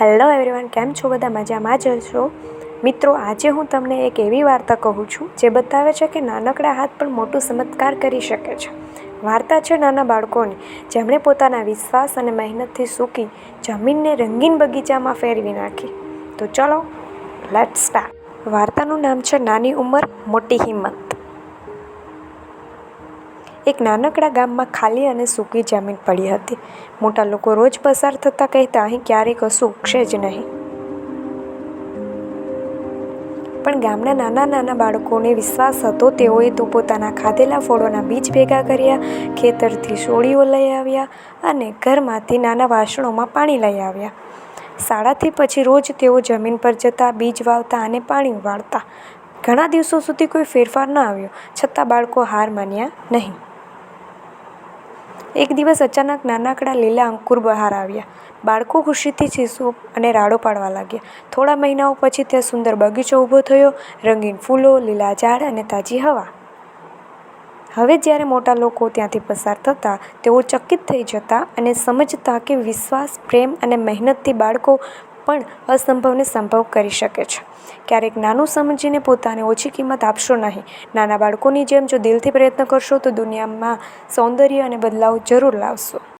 Hello everyone, કેમ છો? બધા મજામાં જ છો? મિત્રો, આજે હું તમને એક એવી વાર્તા કહું છું, જે બતાવે છે કે નાનકડા હાથ પણ મોટું ચમત્કાર કરી શકે છે. વાર્તા છે નાના બાળકોની, જેમણે પોતાના વિશ્વાસ અને મહેનતથી સૂકી જમીનને રંગીન બગીચામાં ફેરવી નાખી. તો ચલો લેટ સ્ટાર્ટ વાર્તાનું નામ છે નાની ઉંમર, મોટી હિંમત. એક નાનકડા ગામમાં ખાલી અને સૂકી જમીન પડી હતી. મોટા લોકો રોજ પસાર થતાં કહેતા, અહીં ક્યારેય કશું ઉગશે જ નહીં. પણ ગામના નાના નાના બાળકોને વિશ્વાસ હતો, તેઓએ તો પોતાના ખાધેલા ફળોના બીજ ભેગા કર્યા, ખેતરથી સોળીઓ લઈ આવ્યા અને ઘરમાંથી નાના વાસણોમાં પાણી લઈ આવ્યા. શાળાથી પછી રોજ તેઓ જમીન પર જતા, બીજ વાવતા અને પાણી વાળતા ઘણા દિવસો સુધી કોઈ ફેરફાર ન આવ્યો, છતાં બાળકો હાર માન્યા નહીં. એક દિવસ અચાનક નાનકડા લીલા અંકુર બહાર આવ્યા. બાળકો ખુશીથી ચીસો અને રાડો પાડવા લાગ્યા. થોડા મહિનાઓ પછી ત્યાં સુંદર બગીચો ઊભો થયો, રંગીન ફૂલો, લીલા ઝાડ અને તાજી હવા. હવે જ્યારે મોટા લોકો ત્યાંથી પસાર થતા, તેઓ ચકિત થઈ જતા અને સમજતા કે વિશ્વાસ, પ્રેમ અને મહેનતથી બાળકો પણ અસંભવને સંભવ કરી શકે છે. ક્યારેક નાનું સમજીને પોતાને ઓછી કિંમત આપશો નહીં. નાના બાળકોની જેમ જો દિલથી પ્રયત્ન કરશો તો દુનિયામાં સૌંદર્ય અને બદલાવ જરૂર લાવશો.